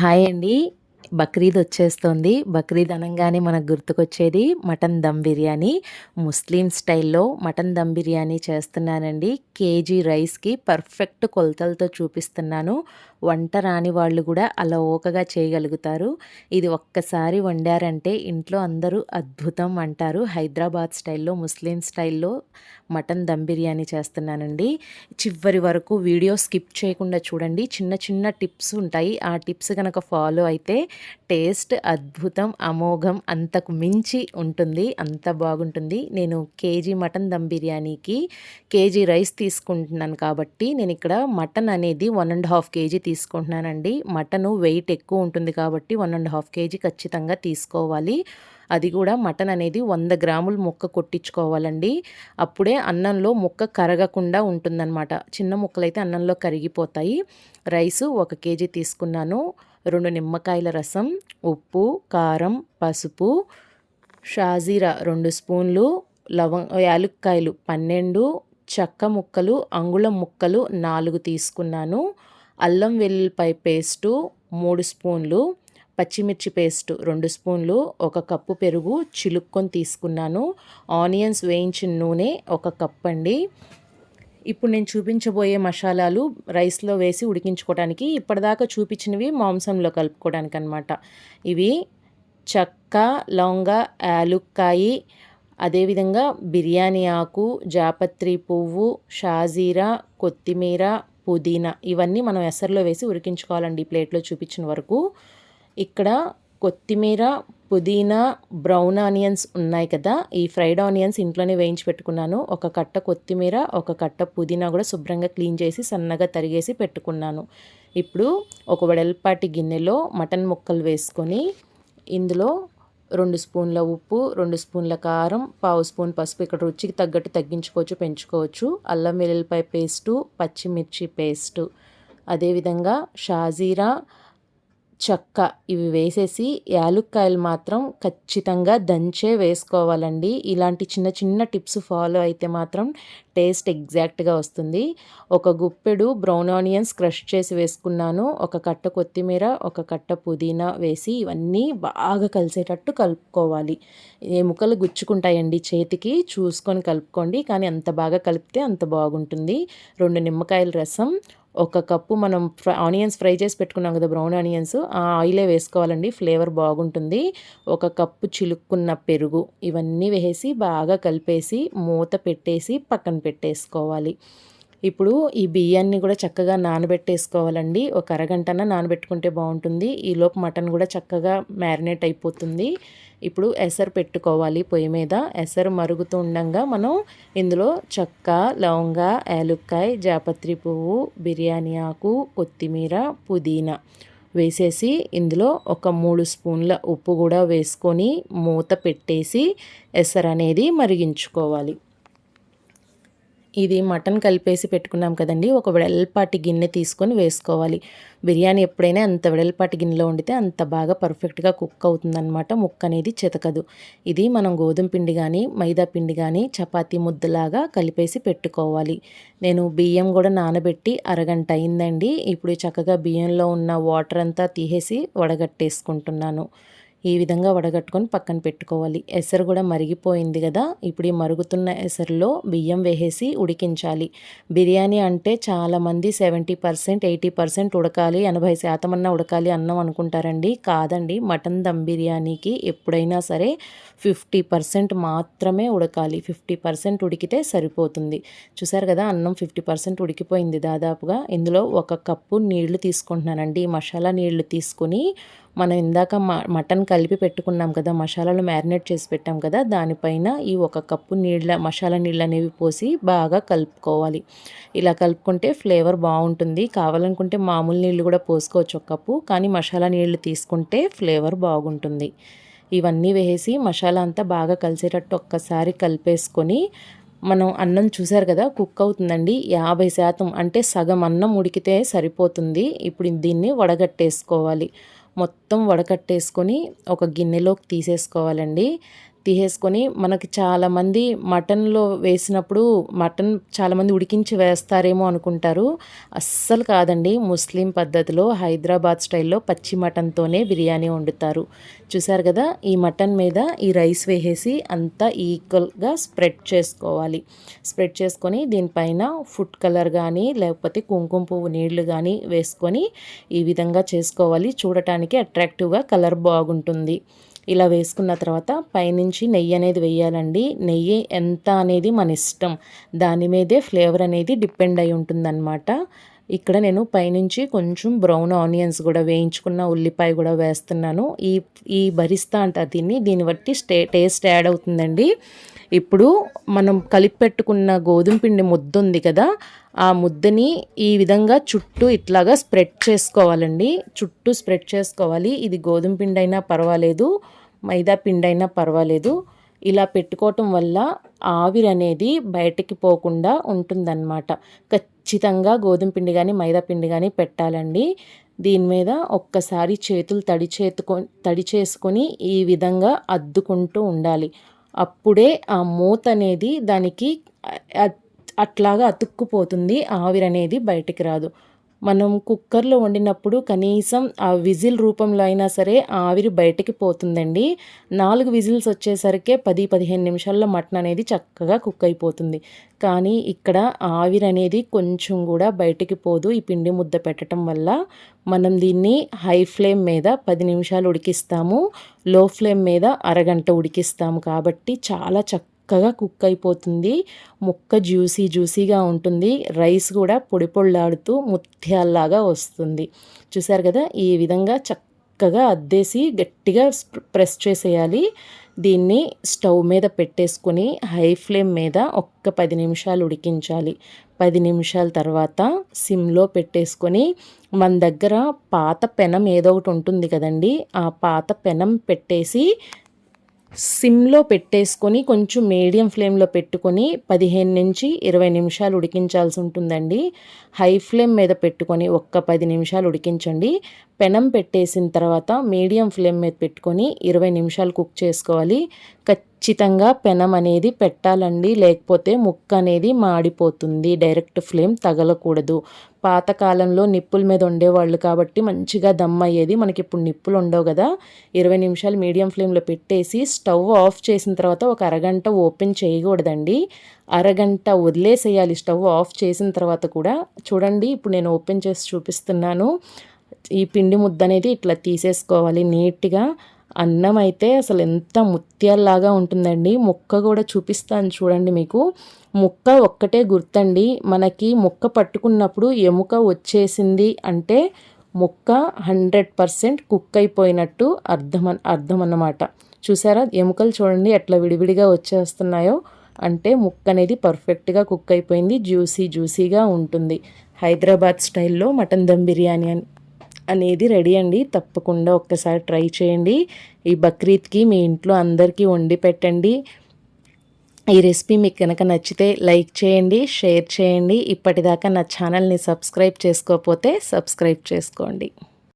Hi అండి. బక్రీద్ వచ్చేస్తుంది. బక్రీద్ అనగానే మనకు గుర్తుకొచ్చేది మటన్ దమ్ బిర్యానీ. ముస్లిం స్టైల్లో మటన్ దమ్ బిర్యానీ చేస్తున్నానండి. కేజీ రైస్కి పర్ఫెక్ట్ కొలతలతో చూపిస్తున్నాను. వంట రాని వాళ్ళు కూడా అలా ఓకగా చేయగలుగుతారు. ఇది ఒక్కసారి వండారంటే ఇంట్లో అందరూ అద్భుతం అంటారు. హైదరాబాద్ స్టైల్లో ముస్లిం స్టైల్లో మటన్ దమ్ బిర్యానీ చేస్తున్నానండి. చివరి వరకు వీడియో స్కిప్ చేయకుండా చూడండి. చిన్న చిన్న టిప్స్ ఉంటాయి. ఆ టిప్స్ కనుక ఫాలో అయితే టేస్ట్ అద్భుతం అమోఘం అంతకు మించి ఉంటుంది. అంత బాగుంటుంది. నేను కేజీ మటన్ దమ్ బిర్యానీకి కేజీ రైస్ తీసుకుంటున్నాను కాబట్టి నేను ఇక్కడ మటన్ అనేది వన్ అండ్ హాఫ్ కేజీ తీసుకుంటున్నానండి. మటను వెయిట్ ఎక్కువ ఉంటుంది కాబట్టి వన్ అండ్ హాఫ్ కేజీ ఖచ్చితంగా తీసుకోవాలి. అది కూడా మటన్ అనేది వంద గ్రాములు ముక్క కొట్టించుకోవాలండి. అప్పుడే అన్నంలో ముక్క కరగకుండా ఉంటుందన్నమాట. చిన్న ముక్కలైతే అన్నంలో కరిగిపోతాయి. రైసు ఒక కేజీ తీసుకున్నాను. రెండు నిమ్మకాయల రసం ఉప్పు కారం పసుపు షాజీరా రెండు స్పూన్లు లవం యాలుక్కాయలు పన్నెండు చెక్క ముక్కలు అంగుళం ముక్కలు నాలుగు తీసుకున్నాను. అల్లం వెల్లుల్లిపాయ పేస్టు మూడు స్పూన్లు పచ్చిమిర్చి పేస్ట్ రెండు స్పూన్లు ఒక కప్పు పెరుగు చిలుక్కొని తీసుకున్నాను. ఆనియన్స్ వేయించిన నూనె ఒక కప్ అండి. ఇప్పుడు నేను చూపించబోయే మసాలాలు రైస్లో వేసి ఉడికించుకోవడానికి ఇప్పటిదాకా చూపించినవి మాంసంలో కలుపుకోవడానికి అనమాట ఇవి చక్క లవంగ యాలుక్కాయి అదేవిధంగా బిర్యానీ ఆకు జాపత్రి పువ్వు షాజీరా కొత్తిమీర పుదీనా ఇవన్నీ మనం ఎసర్లో వేసి ఉరికించుకోవాలండి ప్లేట్లో చూపించిన వరకు. ఇక్కడ కొత్తిమీర పుదీనా బ్రౌన్ ఆనియన్స్ ఉన్నాయి కదా. ఈ ఫ్రైడ్ ఆనియన్స్ ఇంట్లోనే వేయించి పెట్టుకున్నాను. ఒక కట్ట కొత్తిమీర ఒక కట్ట పుదీనా కూడా శుభ్రంగా క్లీన్ చేసి సన్నగా తరిగేసి పెట్టుకున్నాను. ఇప్పుడు ఒక వెడల్పాటి గిన్నెలో మటన్ ముక్కలు వేసుకొని ఇందులో రెండు స్పూన్ల ఉప్పు రెండు స్పూన్ల కారం పావు స్పూన్ పసుపు. ఇక్కడ రుచికి తగ్గట్టు తగ్గించుకోవచ్చు పెంచుకోవచ్చు. అల్లం వెల్లుల్లిపాయ పేస్టు పచ్చిమిర్చి పేస్టు. అదేవిధంగా షాజీరా చెక్క. ఇవి వేసేసి యాలుక్కాయలు మాత్రం ఖచ్చితంగా దంచే వేసుకోవాలండి. ఇలాంటి చిన్న చిన్న టిప్స్ ఫాలో అయితే మాత్రం టేస్ట్ ఎగ్జాక్ట్గా వస్తుంది. ఒక గుప్పెడు బ్రౌన్ ఆనియన్స్ క్రష్ చేసి వేసుకున్నాను. ఒక కట్ట కొత్తిమీర ఒక కట్ట పుదీనా వేసి ఇవన్నీ బాగా కలిసేటట్టు కలుపుకోవాలి. ఏ ముక్కలు గుచ్చుకుంటాయండి చేతికి చూసుకొని కలుపుకోండి. కానీ అంత బాగా కలిపితే అంత బాగుంటుంది. రెండు నిమ్మకాయల రసం ఒక కప్పు మనం ఫ్రై ఆనియన్స్ ఫ్రై చేసి పెట్టుకున్నాం కదా బ్రౌన్ ఆనియన్స్. ఆ ఆయిలే వేసుకోవాలండి ఫ్లేవర్ బాగుంటుంది. ఒక కప్పు చిలుక్కున్న పెరుగు ఇవన్నీ వేసి బాగా కలిపేసి మూత పెట్టేసి పక్కన పెట్టేసుకోవాలి. ఇప్పుడు ఈ బియ్యాన్ని కూడా చక్కగా నానబెట్టేసుకోవాలండి. ఒక అరగంటన నానబెట్టుకుంటే బాగుంటుంది. ఈలోపు మటన్ కూడా చక్కగా మ్యారినేట్ అయిపోతుంది. ఇప్పుడు ఎసరు పెట్టుకోవాలి పొయ్యి మీద. ఎసరు మరుగుతూ ఉండగా మనం ఇందులో చక్క లవంగ యాలుక్కాయ జాపత్రి పువ్వు బిర్యానీ ఆకు కొత్తిమీర పుదీనా వేసేసి ఇందులో ఒక మూడు స్పూన్ల ఉప్పు కూడా వేసుకొని మూత పెట్టేసి ఎసరు అనేది మరిగించుకోవాలి. ఇది మటన్ కలిపేసి పెట్టుకున్నాం కదండి. ఒక వెడల్పాటి గిన్నె తీసుకొని వేసుకోవాలి. బిర్యానీ ఎప్పుడైనా అంత వెడల్పాటి గిన్నెలో వండితే అంత బాగా పర్ఫెక్ట్గా కుక్ అవుతుందన్నమాట. ముక్క అనేది చితకదు. ఇది మనం గోధుమ పిండి కానీ మైదా పిండి కానీ చపాతీ ముద్దలాగా కలిపేసి పెట్టుకోవాలి. నేను బియ్యం కూడా నానబెట్టి అరగంట అయిందండి. ఇప్పుడు చక్కగా బియ్యంలో ఉన్న వాటర్ అంతా తీసేసి వడగట్టేసుకుంటున్నాను. ఈ విధంగా వడగట్టుకొని పక్కన పెట్టుకోవాలి. ఎసరు కూడా మరిగిపోయింది కదా ఇప్పుడు ఈ మరుగుతున్న ఎసరులో బియ్యం వేసేసి ఉడికించాలి. బిర్యానీ అంటే చాలామంది సెవెంటీ పర్సెంట్ ఎయిటీ పర్సెంట్ ఉడకాలి ఎనభై శాతం అన్న ఉడకాలి అన్నం అనుకుంటారండి. కాదండి మటన్ దమ్ బిర్యానీకి ఎప్పుడైనా సరే ఫిఫ్టీ పర్సెంట్ మాత్రమే ఉడకాలి. ఫిఫ్టీ పర్సెంట్ ఉడికితే సరిపోతుంది. చూసారు కదా అన్నం ఫిఫ్టీ పర్సెంట్ ఉడికిపోయింది దాదాపుగా. ఇందులో ఒక కప్పు నీళ్ళు తీసుకుంటున్నానండి. మసాలా నీళ్ళు తీసుకొని మనం ఇందాక మటన్ కలిపి పెట్టుకున్నాం కదా మసాలాలు మ్యారినేట్ చేసి పెట్టాం కదా దానిపైన ఈ ఒక కప్పు నీళ్ళ మసాలా నీళ్ళు అనేవి పోసి బాగా కలుపుకోవాలి. ఇలా కలుపుకుంటే ఫ్లేవర్ బాగుంటుంది. కావాలనుకుంటే మామూలు నీళ్ళు కూడా పోసుకోవచ్చు ఒక కప్పు కానీ మసాలా నీళ్ళు తీసుకుంటే ఫ్లేవర్ బాగుంటుంది. ఇవన్నీ వేసి మసాలా అంతా బాగా కలిసేటట్టు ఒక్కసారి కలిపేసుకొని మనం అన్నం చూసారు కదా కుక్ అవుతుందండి. యాభై శాతం అంటే సగం అన్నం ఉడికితే సరిపోతుంది. ఇప్పుడు దీన్ని వడగట్టేసుకోవాలి. మొత్తం వడకట్టేసుకొని ఒక గిన్నెలోకి తీసేసుకోవాలండి. తీసేసుకొని మనకి చాలామంది మటన్లో వేసినప్పుడు మటన్ చాలామంది ఉడికించి వేస్తారేమో అనుకుంటారు. అస్సలు కాదండి. ముస్లిం పద్ధతిలో హైదరాబాద్ స్టైల్లో పచ్చి మటన్తోనే బిర్యానీ వండుతారు. చూసారు కదా? ఈ మటన్ మీద ఈ రైస్ వేసేసి అంతా ఈక్వల్గా స్ప్రెడ్ చేసుకోవాలి. స్ప్రెడ్ చేసుకొని దీనిపైన ఫుడ్ కలర్ కానీ లేకపోతే కుంకుమ పువ్వు నీళ్ళు కానీ వేసుకొని ఈ విధంగా చేసుకోవాలి. చూడటానికి అట్రాక్టివ్గా కలర్ బాగుంటుంది. ఇలా వేసుకున్న తర్వాత పైనుంచి నెయ్యి అనేది వేయాలండి. నెయ్యి ఎంత అనేది మన ఇష్టం. దాని మీదే ఫ్లేవర్ అనేది డిపెండ్ అయి ఉంటుందన్నమాట. ఇక్కడ నేను పైనుంచి కొంచెం బ్రౌన్ ఆనియన్స్ కూడా వేయించుకున్న ఉల్లిపాయ కూడా వేస్తున్నాను. ఈ ఈ భరిస్తా అంటారు దీన్ని దీన్ని బట్టి స్టే టేస్ట్ యాడ్ అవుతుందండి. ఇప్పుడు మనం కలిపి పెట్టుకున్న గోధుమ పిండి ముద్ద ఉంది కదా ఆ ముద్దని ఈ విధంగా చుట్టూ ఇట్లాగా స్ప్రెడ్ చేసుకోవాలండి. చుట్టూ స్ప్రెడ్ చేసుకోవాలి. ఇది గోధుమ పిండి అయినా పర్వాలేదు మైదా పిండి అయినా పర్వాలేదు. ఇలా పెట్టుకోవటం వల్ల ఆవిరి అనేది బయటికి పోకుండా ఉంటుందన్నమాట. ఖచ్చితంగా గోధుమ పిండి కానీ మైదా పిండి కానీ పెట్టాలండి. దీని మీద ఒక్కసారి చేతులు తడి చేతుకొ తడి చేసుకొని ఈ విధంగా అద్దుకుంటూ ఉండాలి. అప్పుడే ఆ మూత అనేది దానికి అట్లాగా అతుక్కుపోతుంది. ఆవిరనేది బయటికి రాదు. మనం కుక్కర్లో వండినప్పుడు కనీసం ఆ విజిల్ రూపంలో అయినా సరే ఆవిరి బయటకి పోతుందండి. నాలుగు విజిల్స్ వచ్చేసరికి పది పదిహేను నిమిషాల్లో మటన్ అనేది చక్కగా కుక్ అయిపోతుంది. కానీ ఇక్కడ ఆవిరి అనేది కొంచెం కూడా బయటికి పోదు. ఈ పిండి ముద్ద పెట్టడం వల్ల మనం దీన్ని హై ఫ్లేమ్ మీద పది నిమిషాలు ఉడికిస్తాము. లో ఫ్లేమ్ మీద అరగంట ఉడికిస్తాము. కాబట్టి చాలా చక్క చక్కగా కుక్ అయిపోతుంది. ముక్క జ్యూసీ జ్యూసీగా ఉంటుంది. రైస్ కూడా పొడి పొళ్ళాడుతూ ముత్యాల్లాగా వస్తుంది. చూసారు కదా? ఈ విధంగా చక్కగా అద్దేసి గట్టిగా ప్రెస్ చేసేయాలి. దీన్ని స్టవ్ మీద పెట్టేసుకొని హై ఫ్లేమ్ మీద ఒక్క పది నిమిషాలు ఉడికించాలి. పది నిమిషాల తర్వాత సిమ్లో పెట్టేసుకొని మన దగ్గర పాత పెనం ఏదో ఒకటి ఉంటుంది కదండి? ఆ పాత పెనం పెట్టేసి సిమ్లో పెట్టేసుకొని కొంచెం మీడియం ఫ్లేమ్లో పెట్టుకొని పదిహేను నుంచి ఇరవై నిమిషాలు ఉడికించాల్సి ఉంటుందండి. హై ఫ్లేమ్ మీద పెట్టుకొని ఒక్క పది నిమిషాలు ఉడికించండి. పెనం పెట్టేసిన తర్వాత మీడియం ఫ్లేమ్ మీద పెట్టుకొని ఇరవై నిమిషాలు కుక్ చేసుకోవాలి. ఖచ్చితంగా పెనం అనేది పెట్టాలండి లేకపోతే ముక్క అనేది మాడిపోతుంది. డైరెక్ట్ ఫ్లేమ్ తగలకూడదు. పాతకాలంలో నిప్పుల మీద ఉండేవాళ్ళు కాబట్టి మంచిగా దమ్ అయ్యేది మనకి ఇప్పుడు నిప్పులు ఉండవు కదా. ఇరవై నిమిషాలు మీడియం ఫ్లేమ్లో పెట్టేసి స్టవ్ ఆఫ్ చేసిన తర్వాత ఒక అరగంట ఓపెన్ చేయకూడదండి. అరగంట వదిలేసేయాలి స్టవ్ ఆఫ్ చేసిన తర్వాత కూడా. చూడండి ఇప్పుడు నేను ఓపెన్ చేసి చూపిస్తున్నాను. ఈ పిండి ముద్ద అనేది ఇట్లా తీసేసుకోవాలి నీట్గా. అన్నం అయితే అసలు ఎంత ముత్యాల్లాగా ఉంటుందండి. ముక్క కూడా చూపిస్తాను చూడండి మీకు. ముక్క ఒక్కటే గుర్తండి. మనకి ముక్క పట్టుకున్నప్పుడు ఎముక వచ్చేసింది అంటే ముక్క హండ్రెడ్ పర్సెంట్ కుక్ అయిపోయినట్టు అర్థం అర్థం అన్నమాట. చూసారా? ఎముకలు చూడండి ఎట్లా విడివిడిగా వచ్చేస్తున్నాయో. అంటే ముక్క అనేది పర్ఫెక్ట్గా కుక్ అయిపోయింది. జ్యూసీ జ్యూసీగా ఉంటుంది. హైదరాబాద్ స్టైల్లో మటన్ దమ్ బిర్యానీ అని. అనేది రెడీ అండి. తప్పకుండా ఒక్కసారి ట్రై చేయండి. ఈ బక్రీద్కి మీ ఇంట్లో అందరికీ వండి పెట్టండి. ఈ రెసిపీ మీకు కనుక నచ్చితే లైక్ చేయండి షేర్ చేయండి. ఇప్పటిదాకా నా ఛానల్ని సబ్స్క్రైబ్ చేసుకోకపోతే సబ్స్క్రైబ్ చేసుకోండి.